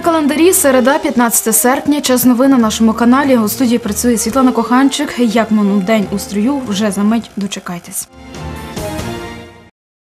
На календарі середа, 15 серпня. Час новин на нашому каналі. У студії працює Світлана Коханчик. Як минув день у строю, вже за мить дочекайтесь.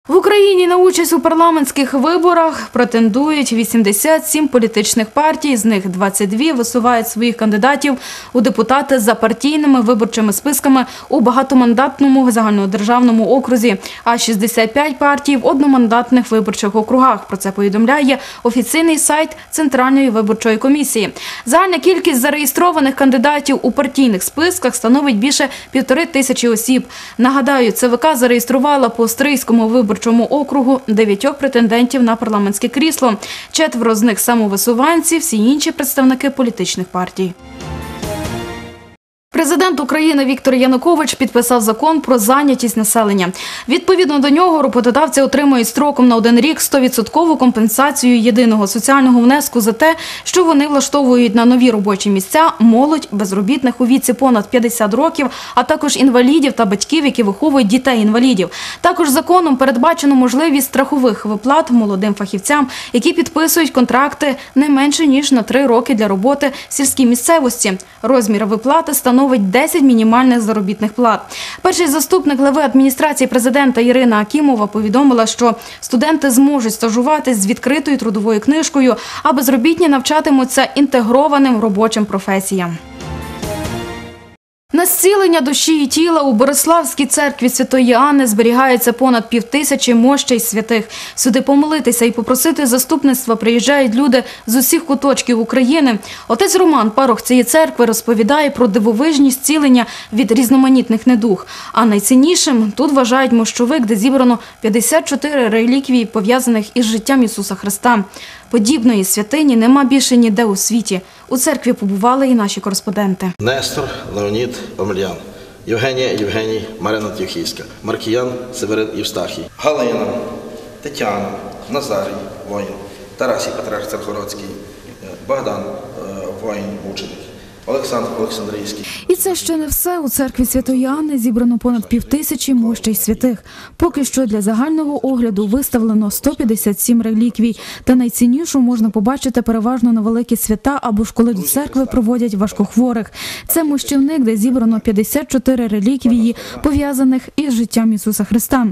В Україні на участь у парламентських виборах претендують 87 політичних партій. З них 22 висувають своїх кандидатів у депутати за партійними виборчими списками у багатомандатному загальнодержавному окрузі, а 65 партій в одномандатних виборчих округах. Про це повідомляє офіційний сайт Центральної виборчої комісії. Загальна кількість зареєстрованих кандидатів у партійних списках становить більше півтори тисячі осіб. Нагадаю, ЦВК зареєструвала по Стрийському виборчому округу дев'ятьох претендентів на парламентське крісло. Четверо з них самовисуванці, всі інші представники політичних партій. Президент України Віктор Янукович підписав закон про зайнятість населення. Відповідно до нього, роботодавці отримують строком на один рік 100% компенсацію єдиного соціального внеску за те, що вони влаштовують на нові робочі місця молодь безробітних у віці понад 50 років, а також інвалідів та батьків, які виховують дітей-інвалідів. Також законом передбачено можливість страхових виплат молодим фахівцям, які підписують контракти не менше ніж на три роки для роботи в сільській місцевості. Розмір виплати становить 10 мінімальних заробітних плат. Перший заступник глави адміністрації президента Ірина Акімова повідомила, що студенти зможуть стажуватись з відкритою трудовою книжкою, а безробітні навчатимуться інтегрованим робочим професіям. На зцілення душі і тіла у Бориславській церкві Святої Анни зберігається понад півтисячі мощей святих. Сюди помолитися і попросити заступництва приїжджають люди з усіх куточків України. Отець Роман, парох цієї церкви, розповідає про дивовижні зцілення від різноманітних недуг. А найціннішим тут вважають мощовик, де зібрано 54 реліквії, пов'язаних із життям Ісуса Христа. Подібної святині нема більше ніде у світі. У церкві побували і наші кореспонденти. Нестор, Леонід, Омельян, Євгенія, Євгеній, Марина Тюхійська, Маркіян, Северин Євстахій, Галина, Тетяна, Назарій, воїн, Тарасій Патрарх Царгородський, Богдан, е, воїн, мученик, Олександр Олександрійський. І це ще не все. У церкві Святої Анни зібрано понад півтисячі мощей святих. Поки що для загального огляду виставлено 157 реліквій. Та найціннішу можна побачити переважно на великі свята або ж коли до церкви проводять важкохворих. Це мощівник, де зібрано 54 реліквії, пов'язаних із життям Ісуса Христа.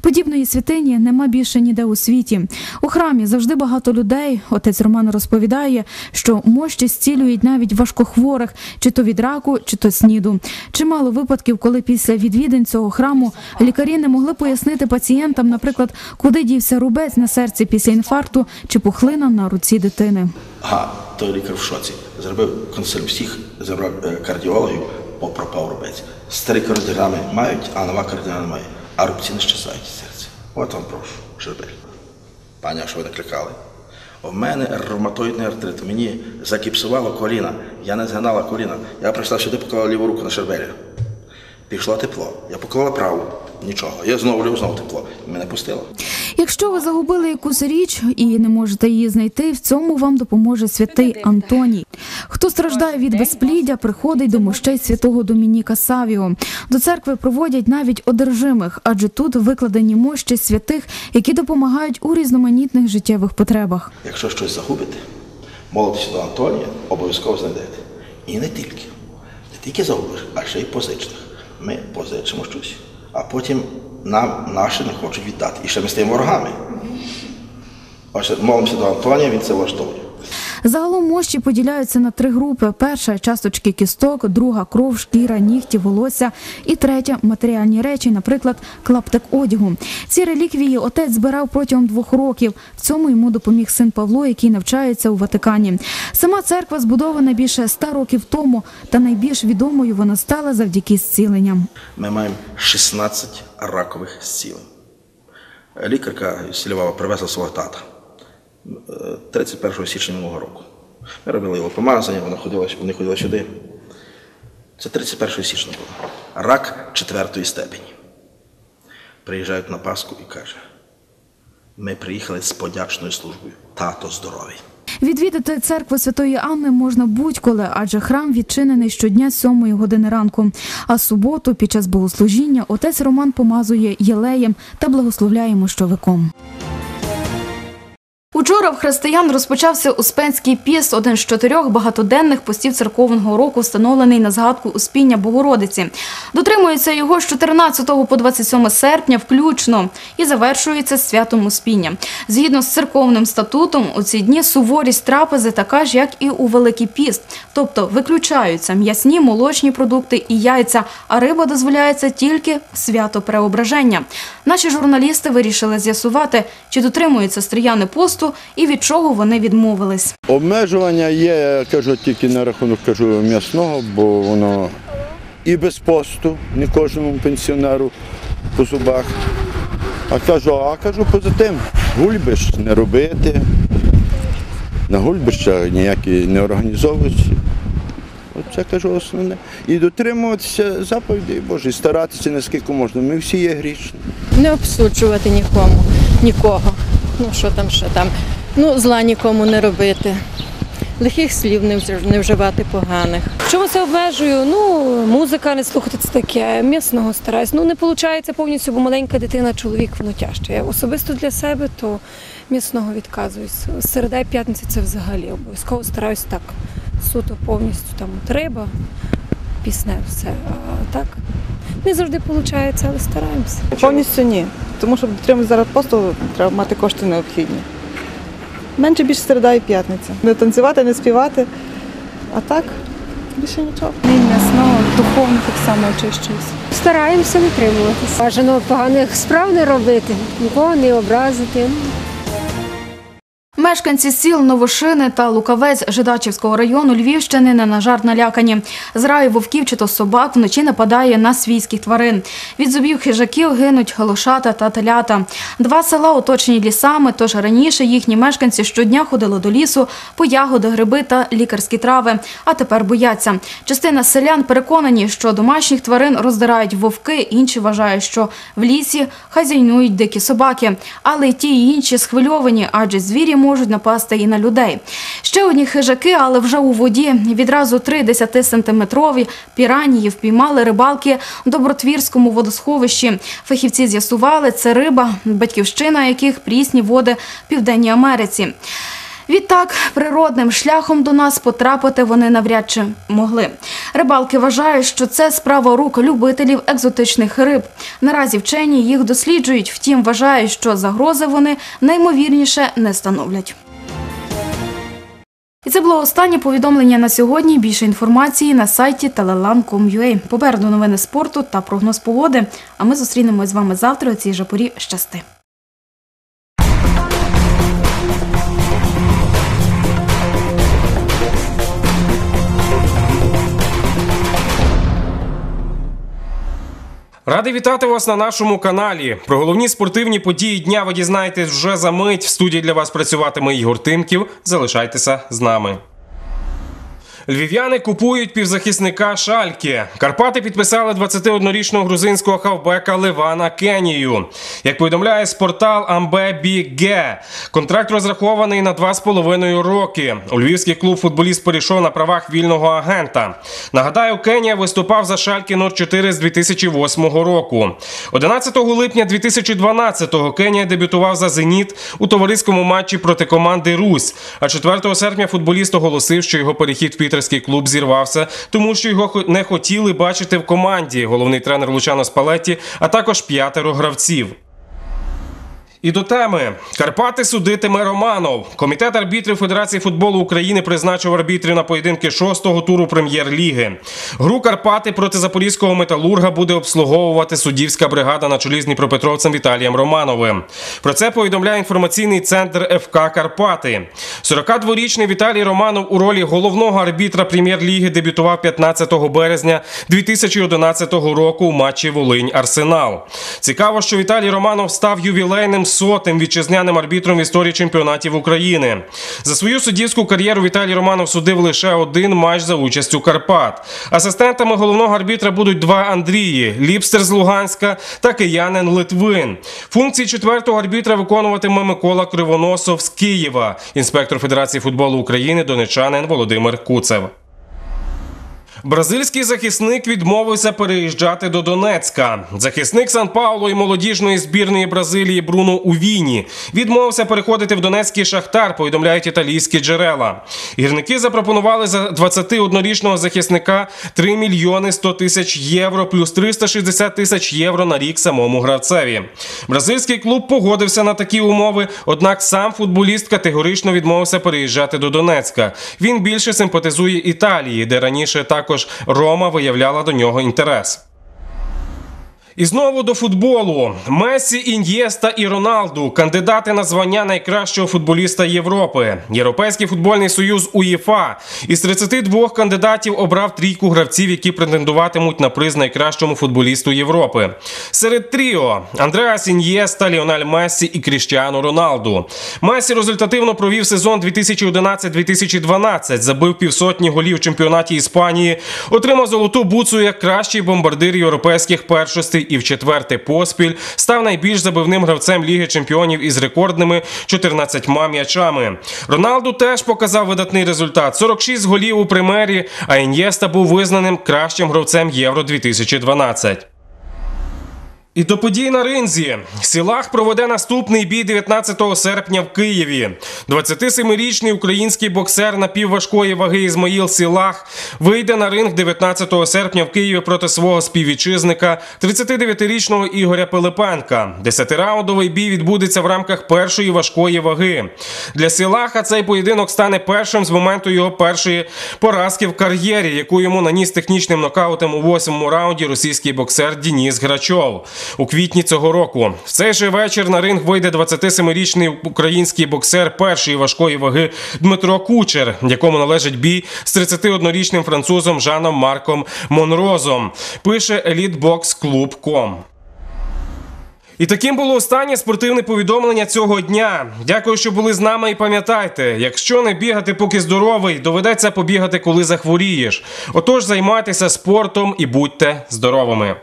Подібної святині нема більше ніде у світі. У храмі завжди багато людей. Отець Роман розповідає, що мощі зцілюють навіть важкохворих, чи то від раку, чи то сніду. Чимало випадків, коли після відвідин цього храму лікарі не могли пояснити пацієнтам, наприклад, куди дівся рубець на серці після інфаркту чи пухлина на руці дитини. А той лікар в шоці. Зробив консиль всіх, забрав е, кардіологів, пропав рубець. Старі кардіограми мають, а нова кардіограма має. А рубці не щасають серце. От вам прошу, Жербель. Пані, що ви накликали? У мене ревматоїдний артрит. Мені закіпсувало коліна. Я не згинала коліна. Я прийшла сюди, поклала ліву руку на шербелі. Пішло тепло. Я поклала праву. Нічого. Я знову ліву, знову тепло. Мене пустило. Якщо ви загубили якусь річ і не можете її знайти, в цьому вам допоможе святий Антоній. Хто страждає від безпліддя, приходить до мощей святого Домініка Савіо. До церкви проводять навіть одержимих, адже тут викладені мощі святих, які допомагають у різноманітних життєвих потребах. Якщо щось загубите, молитеся до Антонія, обов'язково знайдете. І не тільки. Не тільки загубиш, а ще й позичних. Ми позичимо щось, а потім нам наші не хочуть віддати. І ще ми стаємо ворогами. Ось молимося до Антонія, він це влаштовує. Загалом мощі поділяються на три групи: перша часточки кісток, друга кров, шкіра, нігті, волосся, і третя матеріальні речі, наприклад, клаптик одягу. Ці реліквії отець збирав протягом двох років. В цьому йому допоміг син Павло, який навчається у Ватикані. Сама церква збудована більше ста років тому, та найбільш відомою вона стала завдяки зціленням. Ми маємо 16 ракових зцілень. Лікарка Сільвава привезла свого тата 31 січня минулого року. Ми робили його помазання, вона ходила, вони ходили сюди. Це 31 січня було. Рак четвертої степені. Приїжджають на Пасху і каже: ми приїхали з подячною службою. Тато здоровий. Відвідати церкву Святої Анни можна будь-коли, адже храм відчинений щодня з 7 години ранку. А суботу під час богослужіння отець Роман помазує єлеєм та благословляє мощовиком. Учора Вчора в християн розпочався Успенський піст, один з чотирьох багатоденних постів церковного року, встановлений на згадку Успіння Богородиці. Дотримується його з 14 по 27 серпня включно і завершується святом Успіння. Згідно з церковним статутом, у ці дні суворість трапези така ж, як і у Великий піст, тобто виключаються м'ясні, молочні продукти і яйця, а риба дозволяється тільки в свято преображення. Наші журналісти вирішили з'ясувати, чи дотримуються стріяни посту і від чого вони відмовились. Обмежування є, я кажу тільки на рахунок кажу м'ясного, бо воно і без посту, не кожному пенсіонеру по зубах. А кажу, а кажу поза тим, гульбиш не робити, на гульбища ніякі не організовуються. Оце кажу основне. І дотримуватися заповідей Божої, старатися наскільки можна. Ми всі є грішні. не обсуджувати нікому, нікого. Ну що там, що там. Ну, зла нікому не робити. Лихих слів не вживати поганих. Чому це обмежую? Ну, музика не слухати це таке, м'ясного стараюсь. Ну, не виходить повністю, бо маленька дитина, чоловік, воно тяжче. Я особисто для себе, то м'ясного відказуюсь. Середа і п'ятниця це взагалі обов'язково стараюсь так. Суто повністю там от риба, пісне, все. А так не завжди виходить, але стараємося. Повністю ні. Тому що дотримуватися зараз посту, треба мати кошти необхідні. Менше більше середа і п'ятниця. Не танцювати, не співати. А так, більше нічого. м'ясного, духовно так само очищуюся. Стараємося витримуватися. Бажано поганих справ не робити, нікого не образити. Мешканці сіл Новошини та Лукавець Жидачівського району Львівщини не на жарт налякані. Зраї вовків чи то собак вночі нападає на свійських тварин. Від зубів хижаків гинуть лошата та телята. Два села оточені лісами, тож раніше їхні мешканці щодня ходили до лісу по ягоди, гриби та лікарські трави, а тепер бояться. Частина селян переконані, що домашніх тварин роздирають вовки, інші вважають, що в лісі хазяйнують дикі собаки. Але й ті і інші схвильовані, адже звірі можуть напасти і на людей. Ще одні хижаки, але вже у воді. Відразу три 10-сантиметрові піранії впіймали рибалки в Добротвірському водосховищі. Фахівці з'ясували, це риба, батьківщина яких прісні води в Південній Америці. Відтак, природним шляхом до нас потрапити вони навряд чи могли. Рибалки вважають, що це справа рук любителів екзотичних риб. Наразі вчені їх досліджують, втім вважають, що загрози вони наймовірніше не становлять. І це було останнє повідомлення на сьогодні. Більше інформації на сайті telelan.com.ua. Попереду новини спорту та прогноз погоди. А ми зустрінемось з вами завтра у цій же порі. Щасти. Радий вітати вас на нашому каналі. Про головні спортивні події дня ви дізнаєтесь вже за мить. В студії для вас працюватиме Ігор Тимків. Залишайтеся з нами. Львів'яни купують півзахисника Шальки. Карпати підписали 21-річного грузинського хавбека Ливана Кенію. Як повідомляє спортал Амбе Біге, контракт розрахований на 2,5 роки. У львівський клуб футболіст перейшов на правах вільного агента. Нагадаю, Кенія виступав за Шальки 04 з 2008 року. 11 липня 2012-го Кенія дебютував за Зеніт у товариському матчі проти команди Русь. А 4 серпня футболіст оголосив, що його перехід в пітерський клуб зірвався, тому що його не хотіли бачити в команді. Головний тренер Лучано Спалетті, а також п'ятеро гравців. І до теми Карпати судитиме Романов. Комітет арбітрів Федерації футболу України призначив арбітрів на поєдинки шостого туру прем'єр-ліги. Гру Карпати проти запорізького металурга буде обслуговувати суддівська бригада на чолі з Дніпропетровцем Віталієм Романовим. Про це повідомляє інформаційний центр ФК Карпати. 42-річний Віталій Романов у ролі головного арбітра прем'єр-ліги дебютував 15 березня 2011 року у матчі Волинь Арсенал. Цікаво, що Віталій Романов став ювілейним сотим вітчизняним арбітром в історії чемпіонатів України. За свою суддівську кар'єру Віталій Романов судив лише один матч за участю Карпат. Асистентами головного арбітра будуть два Андрії: Ліпстер з Луганська та киянин Литвин. Функції четвертого арбітра виконуватиме Микола Кривоносов з Києва, інспектор Федерації футболу України, донечанин Володимир Куцев. Бразильський захисник відмовився переїжджати до Донецька. Захисник Сан Пауло і молодіжної збірної Бразилії Бруно Увіні відмовився переходити в Донецький шахтар. Повідомляють італійські джерела. Гірники запропонували за 21-річного захисника 3 мільйони 100 тисяч євро плюс 360 тисяч євро на рік самому гравцеві. Бразильський клуб погодився на такі умови, однак сам футболіст категорично відмовився переїжджати до Донецька. Він більше симпатизує Італії, де раніше також Рома виявляла до нього інтерес. І знову до футболу. Месі, Ін'єста і Роналду кандидати на звання найкращого футболіста Європи. Європейський футбольний союз УЄФА із 32 кандидатів обрав трійку гравців, які претендуватимуть на приз найкращому футболісту Європи. Серед тріо Андреас Ін'єста, Ліональ Мессі і Кріштіану Роналду. Месі результативно провів сезон 2011-2012, забив півсотні голів в чемпіонаті Іспанії, отримав золоту буцу як кращий бомбардир європейських першостей і в четверте поспіль став найбільш забивним гравцем Ліги Чемпіонів із рекордними 14 м'ячами. Роналду теж показав видатний результат: 46 голів у примері. А Ін'єста був визнаним кращим гравцем Євро 2012. І до подій на ринзі. Сілах проведе наступний бій 19 серпня в Києві. 27-річний український боксер напівважкої ваги Ізмаїл Сілах вийде на ринг 19 серпня в Києві проти свого співвітчизника 39-річного Ігоря Пилипенка. Десятираундовий бій відбудеться в рамках першої важкої ваги. Для Сілаха цей поєдинок стане першим з моменту його першої поразки в кар'єрі, яку йому наніс технічним нокаутом у восьмому раунді російський боксер Дініс Грачов у квітні цього року. В цей же вечір на ринг вийде 27-річний український боксер першої важкої ваги Дмитро Кучер, якому належить бій з 31-річним французом Жаном Марком Монрозом. Пише eliteboxclub.com. І таким було останнє спортивне повідомлення цього дня. Дякую, що були з нами. І пам'ятайте, якщо не бігати, поки здоровий, доведеться побігати, коли захворієш. Отож, займайтеся спортом і будьте здоровими.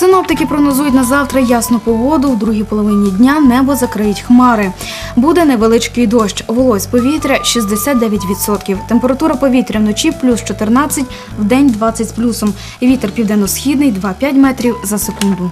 Синоптики прогнозують на завтра ясну погоду. В другій половині дня небо закриють хмари. Буде невеличкий дощ. Волось повітря 69%. Температура повітря вночі плюс 14, в день 20 з плюсом. Вітер південно-східний 2,5 метрів за секунду.